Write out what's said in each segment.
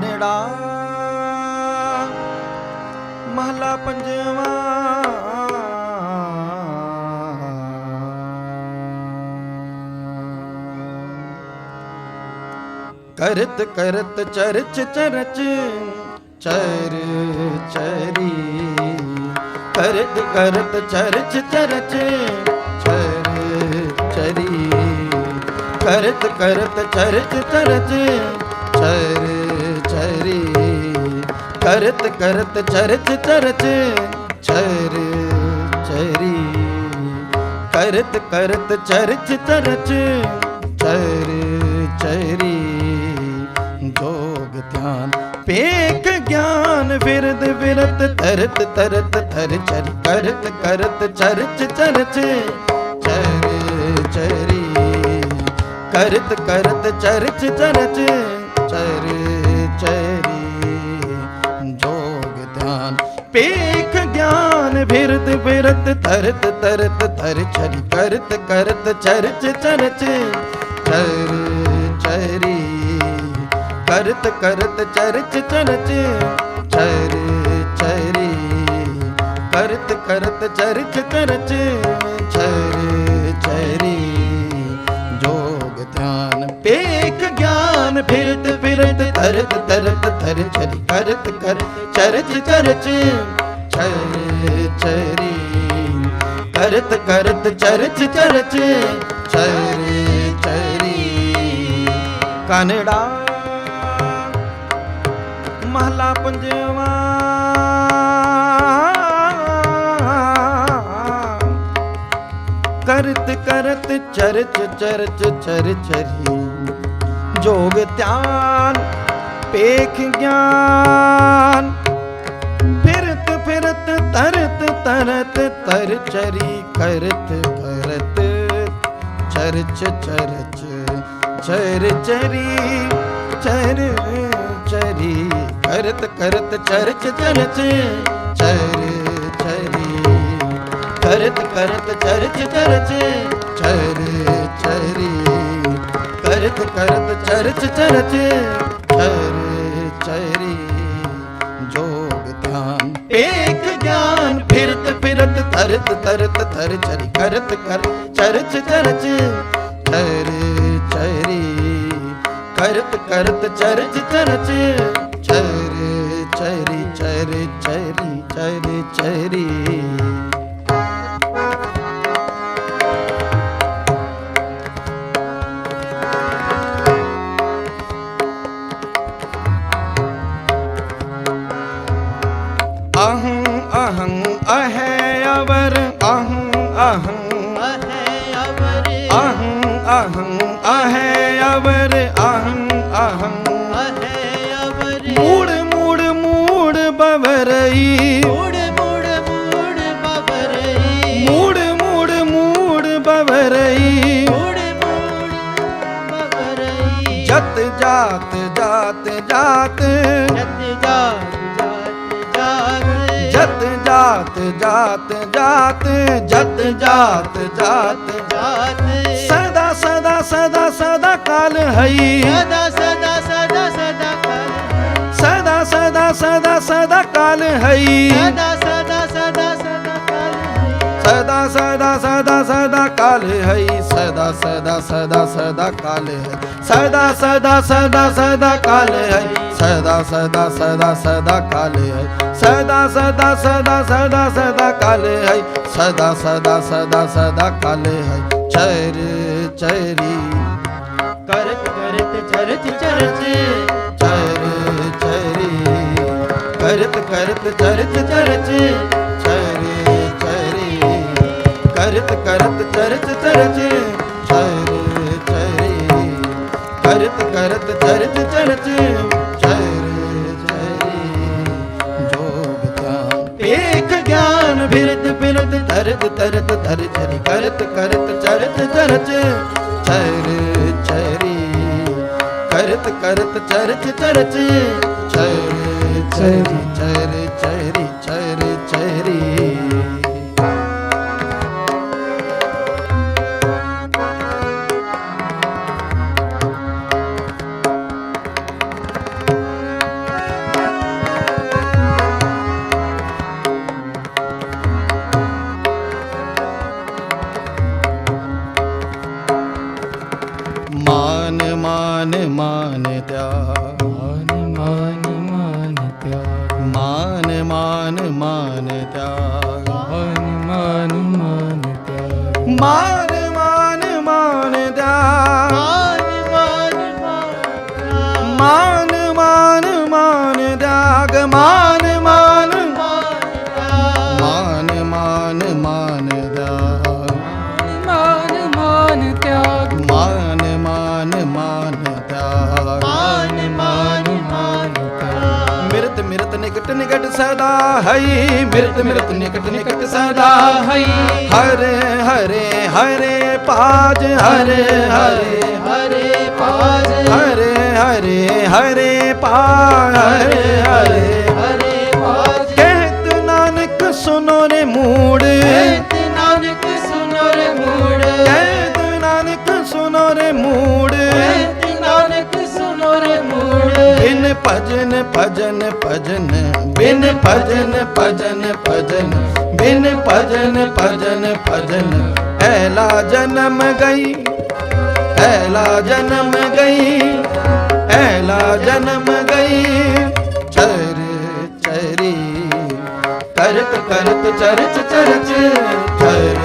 ਕਾਨੜਾ ਮਹਲਾ ਪੰਜਵਾ। ਕਰਤ ਕਰਤ ਚਰਚ ਚਰਚ, ਚਰ ਚਰੀ। ਕਰਤ ਕਰਤ ਚਰਚ ਚਰਚ, ਚਰ ਚਰੀ। ਕਰਤ ਕਰਤ ਚਰਚ ਚਰਚ, ਚਰ ਕਰਤ ਕਰਤ ਚਰਚ ਚਰਚ ਚਰ ਚਰੀ ਕਰਤ ਕਰਤ ਚਰਚ ਚਰਚ ਚਰ ਚਰੀ ਜੋਗ ਧਿਆਨ ਪੇਖ ਗਿਆਨ ਵਿਰਦ ਵਿਰਤ ਤਰਤ ਤਰਤ ਥਰ ਚਰ ਕਰਤ ਕਰਤ ਚਰਚ ਚਰਚ ਚਰ ਚਰੀ ਕਰਤ ਕਰਤ ਚਰਚ ਚਰਚ ਚਰ ਧਿਆਨ ਪੇਖ ਗਿਆਨ ਬਿਰਦ ਬਿਰਤ ਤਰਤ ਤਰਤ ਤਰ ਚਰੀ ਕਰਤ ਕਰਤ ਚਰਚ ਚਰਚ ਚਰ ਚਰੀ ਕਰਤ ਕਰਤ ਚਰਚ ਚਰਚ ਚਰ ਚਰੀ ਕਰਤ ਕਰਤ ਚਰਚ ਚਰਚ ਚਰ ਚਰੀ ਗਿਆਨ ਫਿਰਤ ਫਿਰਤ ਤਰਤ ਤਰਤ ਥਰ ਚਰੀ ਕਰਤ ਕਰ, ਚਰਚ ਚਰਚ ਚਰ ਚਰੀ। ਕਰਤ ਕਰਤ ਚਰਚ ਚਰਚ ਚਰ ਚਰੀ। ਕਨੜਾ, ਮਹਲਾ ਪੰਜਵਾ। ਕਰਤ ਕਰਤ ਚਰਚ ਚਰਚ ਚਰ ਚਰੀ। ਜੋਗ ਧਿਆਨ, ਪੇਖ ਗਿਆਨ। ਫਿਰਤ ਫਿਰਤ, ਤਰਤ ਤਰਤ, ਤਰ ਚਰੀ ਕਰਤ ਕਰਤ। ਚਰਚ ਚਰਚ, ਚਰ ਚਰੀ ਚਰ ਚਰੀ। ਕਰਤ ਕਰਤ, ਚਰਚ ਚਰਚ, ਚਰ ਚਰੀ। ਕਰਤ ਕਰਤ, ਚਰਚ ਚਰਚ, ਚਰ ਚਰੀ। ਕਰਤ ਕਰਤ ਚਰਚ ਚਰਚ ਚਰ ਚਰੀ ਜੋਗ ਧਿਆਨ ਏਕ ਗਿਆਨ ਫਿਰਤ ਫਿਰਤ ਤਰਤ ਤਰਤ ਥਰ ਚਰੀ ਕਰਤ ਕਰ। ਚਰਚ ਚਰਚ ਚਰ ਚਰੀ ਕਰਤ ਕਰਤ, ਚਰਚ ਚਰਚ ਚਰ ਚਰੀ ਚਰ ਚਰੀ ਚਰ ਚਰੀ। ਅਵਰ ਅਹੰ ਅਹੰ ਅਹੰ ਅਹੰ ਅਹੈ ਅਵਰ ਅਹੰ ਅਹੰ ਮੂੜ ਮੂੜ ਮੂੜ ਬਵਰਈ ਮੂੜ ਮੂੜ ਮੂੜ ਬਵਰਈ ਜਤ ਜਾਤ ਜਾਤ ਜਾਤ ਜਤ ਜਾਤ ਜਾਤ ਜਾਤ ਜਤ ਜਾਤ ਜਾਤ ਜਾਤ ਸਦਾ ਸਦਾ ਸਦਾ ਸਦਾ ਕਾਲ ਹਈ ਸਦਾ ਸਦਾ ਸਦਾ ਸਦਾ ਕਾਲ ਸਦਾ ਸਦਾ ਸਦਾ ਸਦਾ ਕਾਲ ਹਈ ਸਦਾ ਸਦਾ ਸਦਾ ਸਦਾ ਕਾਲ ਸਦਾ ਸਦਾ ਸਦਾ ਸਦਾ ਕਾਲ ਹਈ ਸਦਾ ਸਦਾ ਸਦਾ ਸਦਾ ਕਾਲ ਹੈ ਸਦਾ ਸਦਾ ਸਦਾ ਸਦਾ ਕਾਲ ਹੈ ਸਦਾ ਸਦਾ ਸਦਾ ਸਦਾ ਕਾਲ ਹੈ ਸਦਾ ਸਦਾ ਸਦਾ ਸਦਾ ਸਦਾ ਕਾਲ ਹੈ। ਸਦਾ ਸਦਾ ਸਦਾ ਸਦਾ ਕਾਲ ਹੈ। ਚਰ ਚਰੀ। ਕਰਤ ਕਰਤ ਚਰਚ ਚਰਚ ਚਰ ਚਰੀ। ਕਰਤ ਕਰਤ ਚਰਚ ਚਰਚ ਚਰ ਚਰੀ। ਕਰਤ ਕਰਤ ਚਰਚ ਚਰਚ ਚਰ ਚਰੀ। ਕਰਤ ਕਰਤ ਚਰਚ ਚਰਚ ਫਿਰਤ ਫਿਰਤ ਤਰਤ ਤਰਤ ਤਰ ਚਰੀ ਕਰਤ ਕਰਤ ਚਰਤ ਚਰਚ ਚਰ ਚਰੀ ਕਰਤ ਕਰਤ ਚਰਚ ਚਰਚ ਚਰ ਚਰੀ ਚਰ ਚਰੀ ਚਰ ਪਿਆਰ ਮਾਨ ਮਾਨ ਮਾਨ ਦਿਆ ਮਾਨ ਮਾਨ ਮਾਨ ਮਾਨ ਮਾਨ ਹਈ, ਮਿਰਤ ਮਿਰਤ ਨਿਕਟ ਨਿਕਟ ਸਦਾ ਹਈ। ਹਰੇ ਹਰੇ ਹਰੇ ਪਾਜ ਹਰੇ ਹਰੇ ਹਰੇ ਪਾਜ ਹਰੇ ਹਰੇ ਹਰੇ ਪਾਜ ਹਰੇ ਹਰੇ ਹਰੇ ਪਾਜ ਕਹਿਤ ਨਾਨਕ ਸੁਨੋ ਰੇ ਮੂੜ। ਭਜਨ ਭਜਨ ਭਜਨ, ਬਿਨ ਭਜਨ ਭਜਨ ਭਜਨ, ਬਿਨ ਭਜਨ ਭਜਨ ਭਜਨ। ਐਲਾ ਜਨਮ ਗਈ, ਐਲਾ ਜਨਮ ਗਈ, ਐਲਾ ਜਨਮ ਗਈ। ਚਰ, ਚਰੀ, ਕਰਤ ਕਰਤ, ਚਰਚ ਚਰਚ, ਚਰ,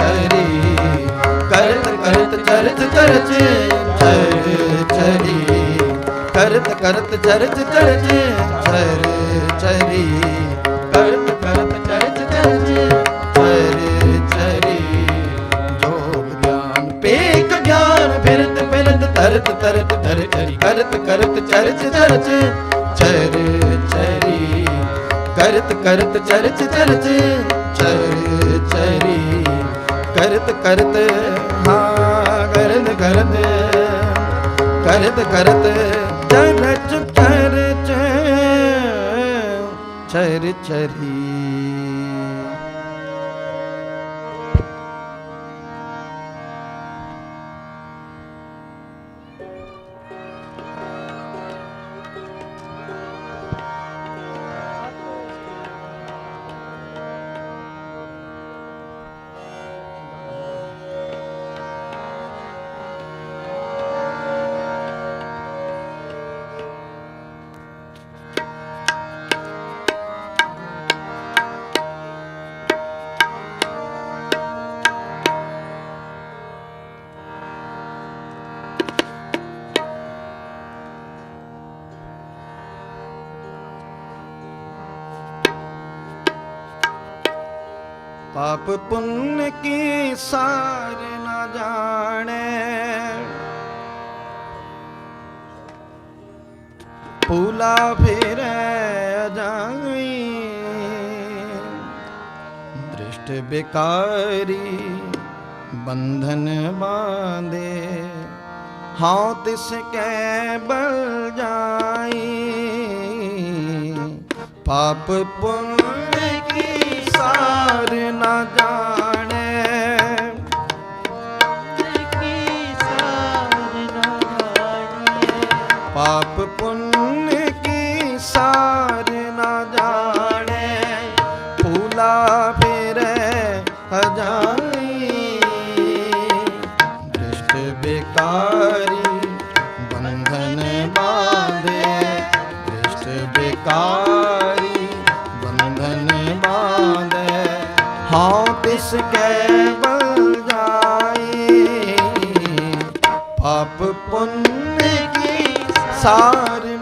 ਚਰੀ, ਕਰਤ ਕਰਤ, ਚਰਚ ਚਰਚ, ਚਰ, ਚਰੀ। ਕਰਤ ਕਰਤ ਚਰਚ ਚਰਚ ਚਰ ਚਰੀ। ਕਰਤ ਕਰਤ ਚਰਚ ਚਰਚ ਚਰ ਚਰੀ। ਜੋਗ ਗਿਆਨ, ਪੇਖ ਗਿਆਨ ਫਿਰਤ ਫਿਰਤ ਤਰਤ ਤਰਤ ਤਰ ਚਰੀ। ਕਰਤ ਕਰਤ ਚਰਚ ਚਰਚ ਚਰ ਚਰੀ। ਕਰਤ ਕਰਤ ਚਰਚ ਚਰਚ ਚਰ ਚਰੀ। ਕਰਤ ਕਰਤ, ਹਾਂ, ਕਰਤ ਕਰਤ ਕਰਤ ਕਰਤ ਚਰਚ ਚਰਚ ਚਰ ਚਰੀ ਪਾਪ ਪੁੰਨ ਕੀ ਸਾਰ ਨਾ ਜਾਣੇ। ਪੂਲਾ ਫਿਰੈ ਜਾਈ ਦ੍ਰਿਸ਼ਟ ਬਿਕਾਰੀ ਬੰਧਨ ਬਾਂਦੇ। ਹਾਂ ਤਿਸ ਕੈ ਬਲ ਜਾਈ। ਪਾਪ ਪੁੰਨ ਨਾ ਜਾਣੇ। ਤਿਸ ਕੈ ਬਲ ਜਾਈ ਪਾਪ ਪੁੰਨ ਕੀ ਸਾਰ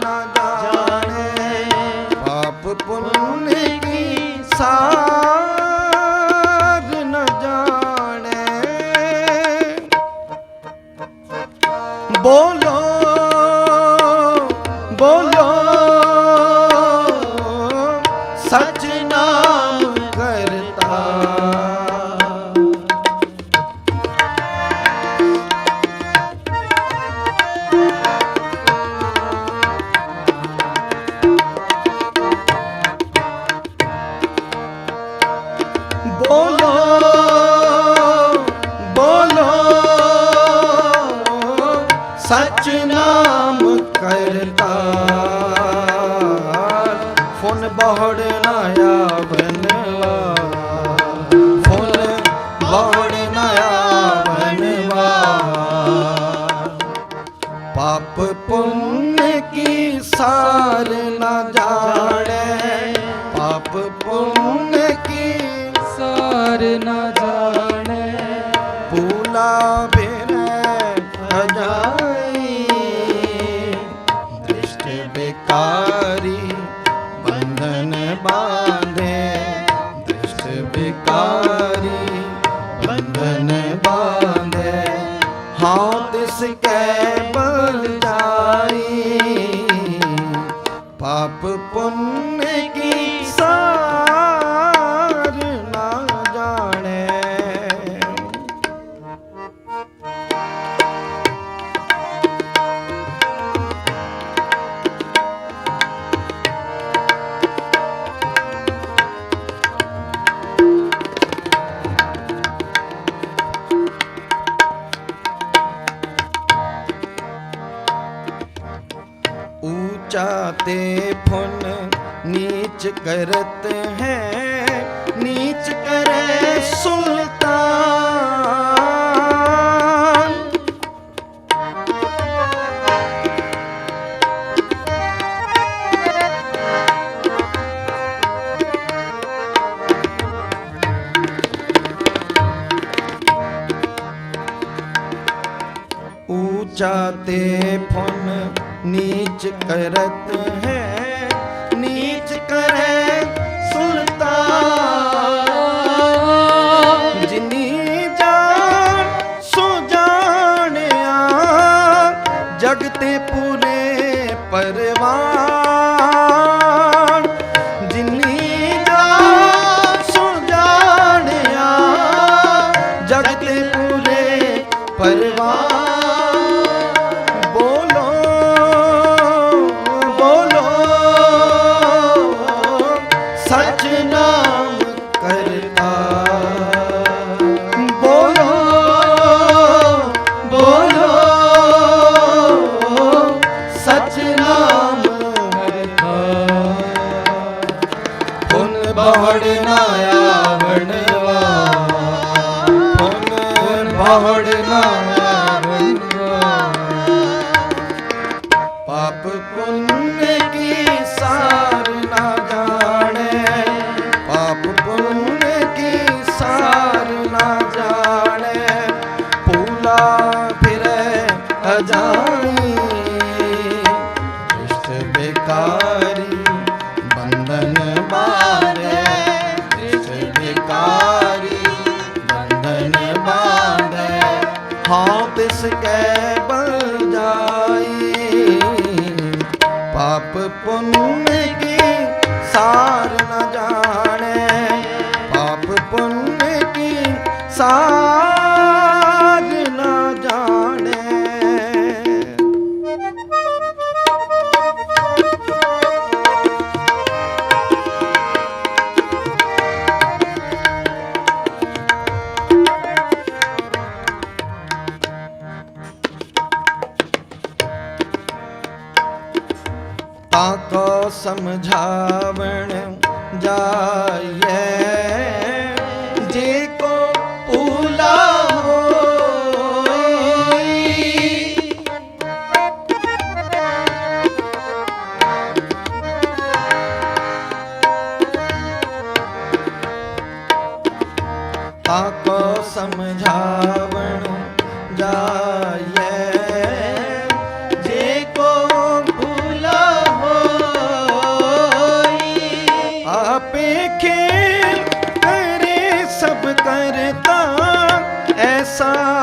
পড় Music ਤੇ ਫੁਨ ਨੀਚ ਕਰਤ ताको समझावण जाइए esa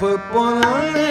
பப்பு போனானே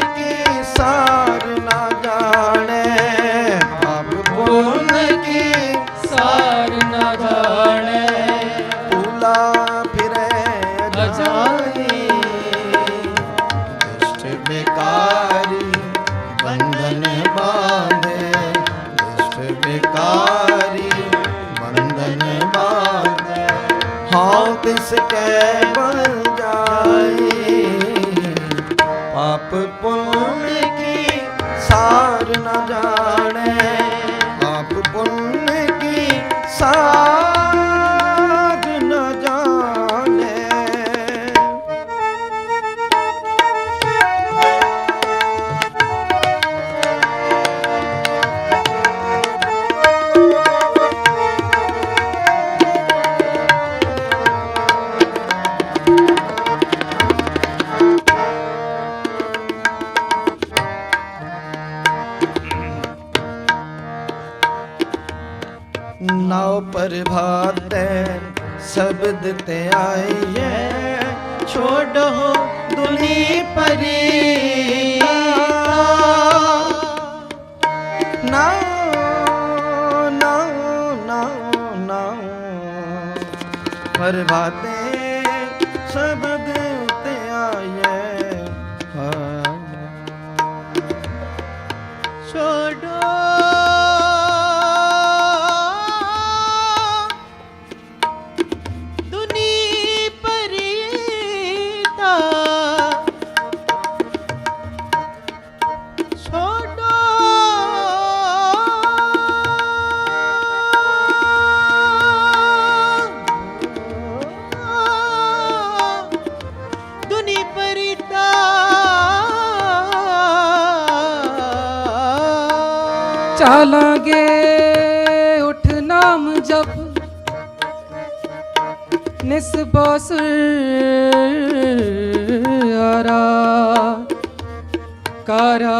करा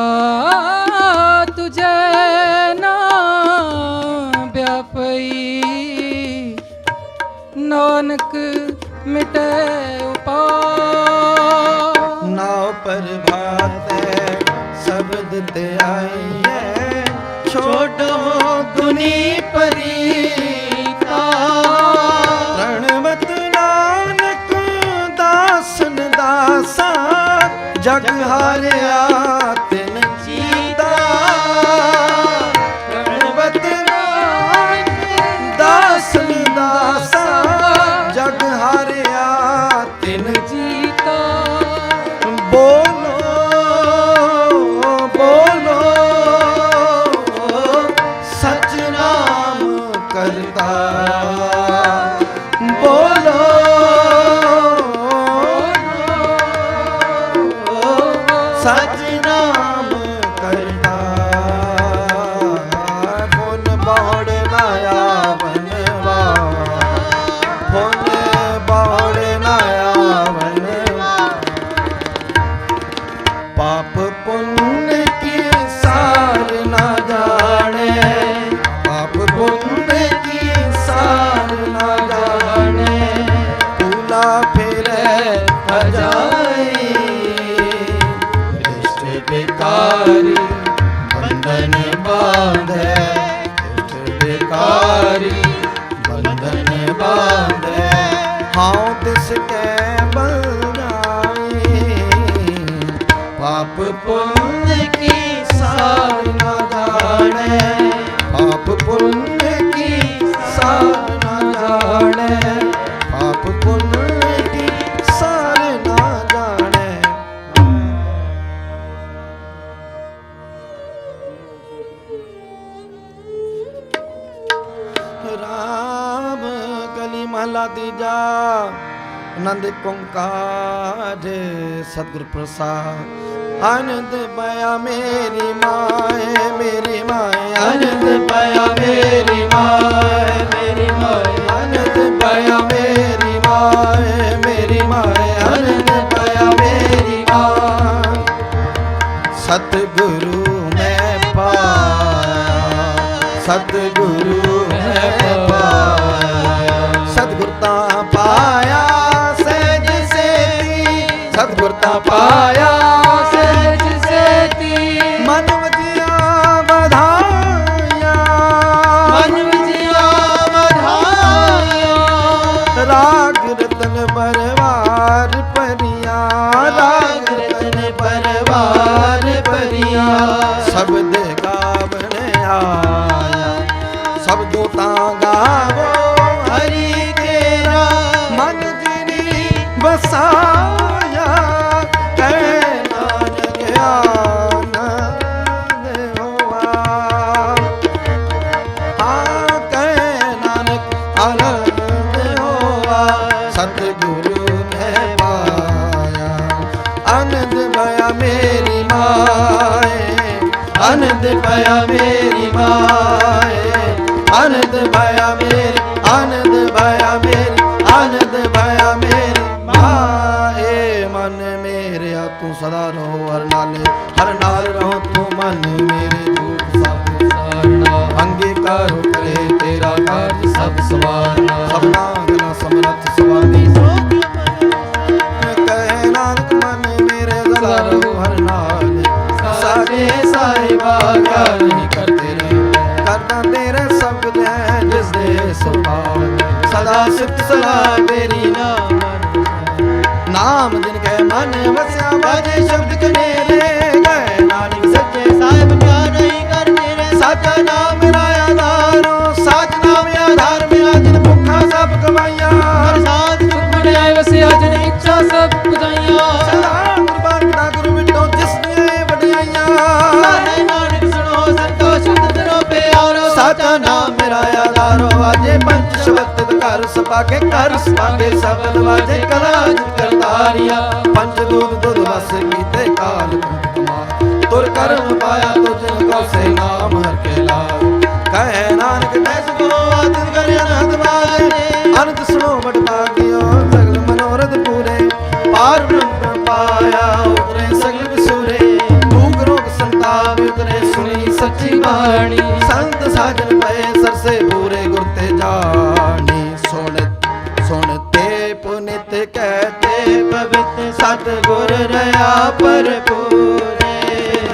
तुझे ना व्यापई नानक मिटे उपा नाव पर भाते शब्द ते आइए छोड़ो दुनी परी ਜਗ ਹਾਰਿਆ ਬਿਕਾਰੀ ਬੰਧਨ ਬਾਂਧੈ ਤੁਧ ਬਿਕਾਰੀ ਇੱਕ ਸਤਗੁਰ ਪ੍ਰਸਾਦ। ਅਨੰਦ ਪਾਇਆ ਮੇਰੀ ਮਾਏ ਮੇਰੀ ਮਾਏ ਅਨੰਦ ਪਾਇਆ ਮੇਰੀ ਮਾਏ ਮੇਰੀ ਮਾਏ ਅਨੰਦ ਪਾਇਆ ਮੇਰੀ ਮਾਏ ਮੇਰੀ ਮਾਏ ਅਨੰਦ ਪਾਇਆ ਮੇਰੀ ਮਾਏ। ਸਤਿਗੁਰੂ ਮੈਂ ਪਾਇਆ, ਸਤਿਗੁਰੂ ਸਦਾ ਰਹੋ ਹਰ ਨਾਲੇ, ਹਰ ਨਾਲ ਰਹੋ ਤੂੰ ਮਨ ਮੇਰੇ ਦੁੱਖ ਸਭ ਸਾਰਣਾ ਅੰਗੀਕਾਰ ਕਰੇ ਤੇਰਾ ਕਾਰਜ ਸਭ ਸਵਾਰਨਾ। ਸਭਨਾ ਗਲਾ ਸਮਰੱਥ ਸੁਆਮੀ। ਕਹੇ, ਨਾਨਕ ਮਨ ਮੇਰੇ ਜ਼ਲਾ ਰਹੋ ਹਰ ਨਾਲ। ਸਾਡੇ ਸਾਹਿਬਾ ਗੱਲ ਕਰਦੇ ਰਹੇ। ਕਰਦਾ ਤੇਰੇ ਸ਼ਬਦ ਹੈ ਜਿਸ ਦੇ ਸੁਭਾਅ। ਸਦਾ ਸਿਫਤ ਸਲਾਹ ਤੇਰੀ ਵਸਿਆ ਸ਼ਬਦ ਕਨੇਰੇ ਗਏ ਨਾਨਕ ਸੱਚੇ ਸਾਹਿਬ ਕਿਆ ਨਹੀਂ ਕਰਦੇ ਸਾਚਾ ਨਾਮ ਸ਼ਬਦ ਘਰ ਸਪਾਕੇ ਘਰ ਸਬਦ ਵਾਜੇ ਕਲਾ ਕਰਤਾਰੀਆ। ਪੰਜ ਦੂਧ ਦੁਧ ਵਸ ਕੀਤੇ ਕਾਲ ਕੰਟ ਤੁਰ ਕਰਮ ਪਾਇਆ ਤੁਝ ਕੋ ਸੇ ਨਾਮ ਹਰ ਕੇ ਲਾਲ। ਕਹੇ ਨਾਨਕ ਤੈਸ ਕੋ ਆਦਿ ਕਰਿ ਅਨਹਦ ਮਾਰੇ ਅਨੰਤ ਸੁਣੋ ਬਟ ਭਾਗਿਓ ਸਗਲ ਮਨੋਰਥ ਪੂਰੇ। ਪਾਰ ਬ੍ਰਹਮ ਪਾਇਆ ਉਤਰੇ ਸਗਲ ਵਿਸੂਰੇ। ਦੁਖ ਰੋਗ ਸੰਤਾਪ ਉਤਰੇ ਸੁਣੀ ਸੱਚੀ ਬਾਣੀ। ਗੁਰ ਰਹਾ ਪਰਪੂਰੇ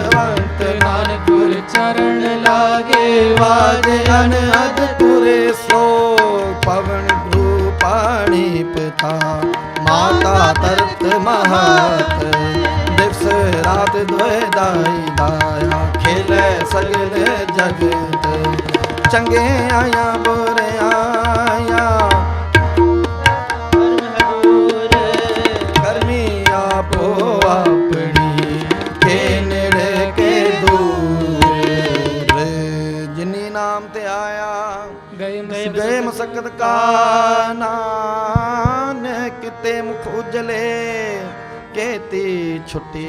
ਵੰਤ ਨਾਨਕ ਗੁਰ ਚਰਨ ਲਾਗੇ ਵਾਜੇ ਅਨਹਦ ਪੁਰੇ ਸਲੋਕ ਪਵਨ ਭੂ ਪਾਣੀ ਪਿਤਾ ਮਾਤਾ ਤਰਤ ਮਹਤ ਦਿਵਸ ਰਾਤ ਦੋਇ ਦਾਈ ਦਾਇਆ ਖੇਲੇ ਸਗਲੇ ਜਗਤ, ਚੰਗੇ ਆਇਆ ਬੋਰੇ ছোটে